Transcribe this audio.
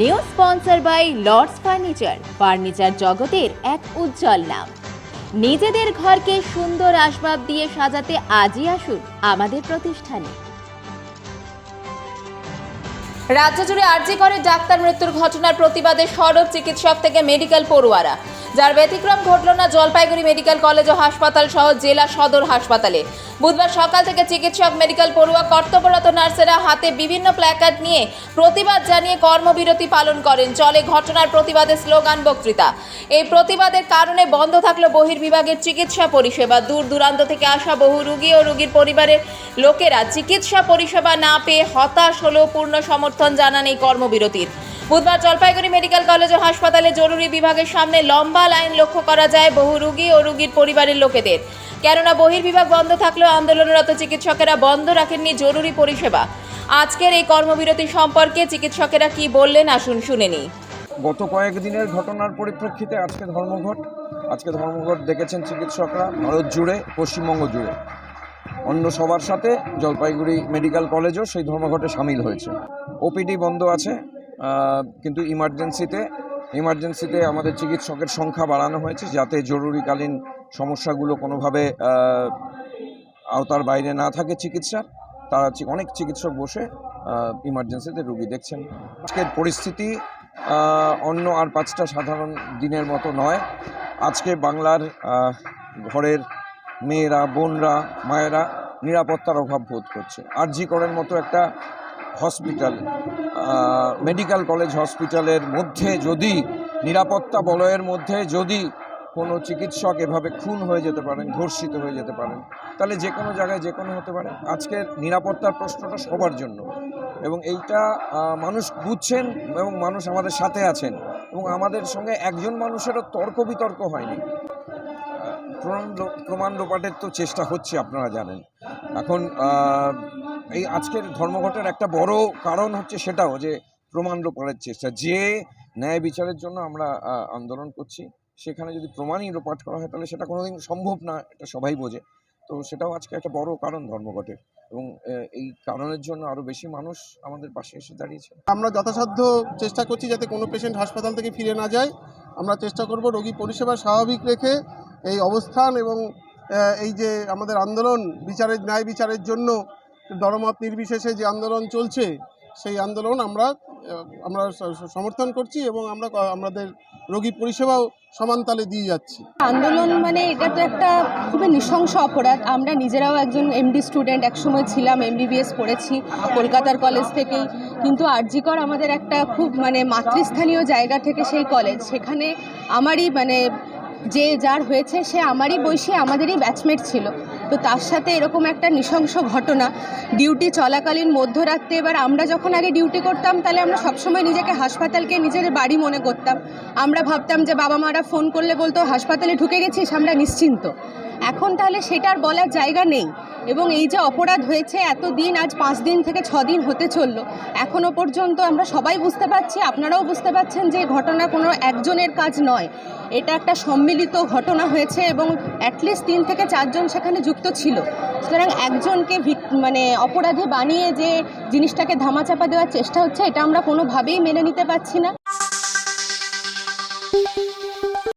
New sponsor by Lords furniture furniture জগতের এক উজ্জ্বল নাম। নিজেদের ঘরকে সুন্দর আসবাব দিয়ে সাজাতে আজই আসুন আমাদের প্রতিষ্ঠানে। রাজ্য জুড়ে আর্জি করে ডাক্তার মৃত্যুর ঘটনার প্রতিবাদে সড়ক চিকিৎসক থেকে মেডিকেল পড়ুয়ারা। যার ব্যতিক্রম ঘটল না জলপাইগুড়ি মেডিকেল কলেজ ও হাসপাতাল সহ জেলা সদর হাসপাতালে। বুধবার সকাল থেকে চিকিৎসক, মেডিকেল পড়ুয়া, কর্তব্যরত নার্সেরা হাতে বিভিন্ন প্ল্যাকার্ড নিয়ে প্রতিবাদ জানিয়ে কর্মবিরতি পালন করেন। চলে ঘটনার প্রতিবাদে স্লোগান, বক্তৃতা। এই প্রতিবাদের কারণে বন্ধ থাকল বহির্বিভাগের চিকিৎসা পরিষেবা। দূর দূরান্ত থেকে আসা বহু রুগী ও রুগীর পরিবারের লোকেরা চিকিৎসা পরিষেবা না পেয়ে হতাশ হলেও পূর্ণ সমর্থন জানান এই কর্মবিরতির। বুধবার জলপাইগুড়ি মেডিকেল কলেজ ও হাসপাতালে জরুরি বিভাগের সামনে লম্বা লাইন লক্ষ্য করা যায় বহু রুগী ও রুগীর পরিবারের লোকেদের। কেননা বহির্বিভাগ বন্ধ থাকলেও আন্দোলনরত চিকিৎসকেরা বন্ধ রাখেননি জরুরি পরিষেবা। আজকের এই কর্মবিরতি সম্পর্কে চিকিৎসকেরা কি বললেন আসুন শুনেনি গত কয়েকদিনের ঘটনার পরিপ্রেক্ষিতে আজকে ধর্মঘট। আজকে ধর্মঘট দেখেছেন চিকিৎসকরা ভারত জুড়ে, পশ্চিমবঙ্গ জুড়ে। অন্য সবার সাথে জলপাইগুড়ি মেডিকেল কলেজও সেই ধর্মঘটে সামিল হয়েছে। ওপিডি বন্ধ আছে কিন্তু ইমার্জেন্সিতে ইমার্জেন্সিতে আমাদের চিকিৎসকের সংখ্যা বাড়ানো হয়েছে যাতে জরুরিকালীন সমস্যাগুলো কোনোভাবে আওতার বাইরে না থাকে চিকিৎসার। তারা অনেক চিকিৎসক বসে ইমার্জেন্সিতে রুগী দেখছেন। আজকের পরিস্থিতি অন্য আর পাঁচটা সাধারণ দিনের মতো নয়। আজকে বাংলার ঘরের মেয়েরা, বোনরা, মায়েরা নিরাপত্তার অভাব বোধ করছে। আরজি করের মতো একটা হসপিটাল মেডিকেল কলেজ হসপিটালের মধ্যে যদি, নিরাপত্তা বলয়ের মধ্যে যদি কোনো চিকিৎসক এভাবে খুন হয়ে যেতে পারেন, ধর্ষিত হয়ে যেতে পারেন, তাহলে যে কোনো জায়গায় যে কোনো হতে পারে। আজকের নিরাপত্তার প্রশ্নটা সবার জন্য। এবং এইটা মানুষ বুঝছেন এবং মানুষ আমাদের সাথে আছেন। এবং আমাদের সঙ্গে একজন মানুষেরও তর্ক বিতর্ক হয়নি প্রমাণ প্রমাণ লোপাটের তো চেষ্টা হচ্ছে, আপনারা জানেন। এখন এই আজকের ধর্মঘটের একটা বড় কারণ হচ্ছে সেটাও যে প্রমাণ লোপাটের চেষ্টা। যে ন্যায় বিচারের জন্য আমরা আন্দোলন করছি, সেখানে যদি প্রমাণই রোপাট করা হয়, তাহলে সেটা কোনোদিন সম্ভব না, এটা সবাই বোঝে। তো সেটাও আজকে একটা বড় কারণ ধর্মঘটের এবং এই কারণের জন্য আরও বেশি মানুষ আমাদের পাশে এসে দাঁড়িয়েছে। আমরা যথাসাধ্য চেষ্টা করছি যাতে কোনো পেশেন্ট হাসপাতাল থেকে ফিরে না যায়। আমরা চেষ্টা করব রোগী পরিষেবা স্বাভাবিক রেখে এই অবস্থান এবং এই যে আমাদের আন্দোলন, বিচারের, ন্যায় বিচারের জন্য দরমত নির্বিশেষে যে আন্দোলন চলছে, সেই আন্দোলন আমরা আমরা সমর্থন করছি এবং আমরা আমাদের রোগী পরিষেবাও সমানতালে দিয়ে যাচ্ছি। আন্দোলন মানে এটা তো একটা খুবই নৃশংস অপরাধ। আমরা নিজেরাও একজন এমডি স্টুডেন্ট একসময় ছিলাম এমবিবিএস পড়েছি কলকাতার কলেজ থেকেই। কিন্তু আরজিকর আমাদের একটা খুব মানে মাতৃস্থানীয় জায়গা থেকে সেই কলেজ সেখানে আমারই মানে যে যার হয়েছে, সে আমারই বয়সী, আমাদেরই ব্যাচমেট ছিল। তো তার সাথে এরকম একটা নৃশংস ঘটনা ডিউটি চলাকালীন মধ্যরাত্রে এবার আমরা যখন আগে ডিউটি করতাম, তাহলে আমরা সবসময় নিজেকে হাসপাতালকে নিজের বাড়ি মনে করতাম। আমরা ভাবতাম যে বাবা মারা ফোন করলে বলতো, হাসপাতালে ঢুকে গেছিস, আমরা নিশ্চিন্ত। এখন তাহলে সেটার বলার জায়গা নেই। এবং এই যে অপরাধ হয়েছে এত দিন আজ পাঁচ দিন থেকে ছ দিন হতে চলল। এখনও পর্যন্ত আমরা সবাই বুঝতে পারছি, আপনারাও বুঝতে পারছেন যে ঘটনা কোনো একজনের কাজ নয়। এটা একটা সম্মিলিত ঘটনা হয়েছে এবং অ্যাটলিস্ট তিন থেকে চারজন সেখানে যুক্ত ছিল। সুতরাং একজনকে মানে অপরাধী বানিয়ে যে জিনিসটাকে ধামাচাপা দেওয়ার চেষ্টা হচ্ছে, এটা আমরা কোনোভাবেই মেনে নিতে পারছি না।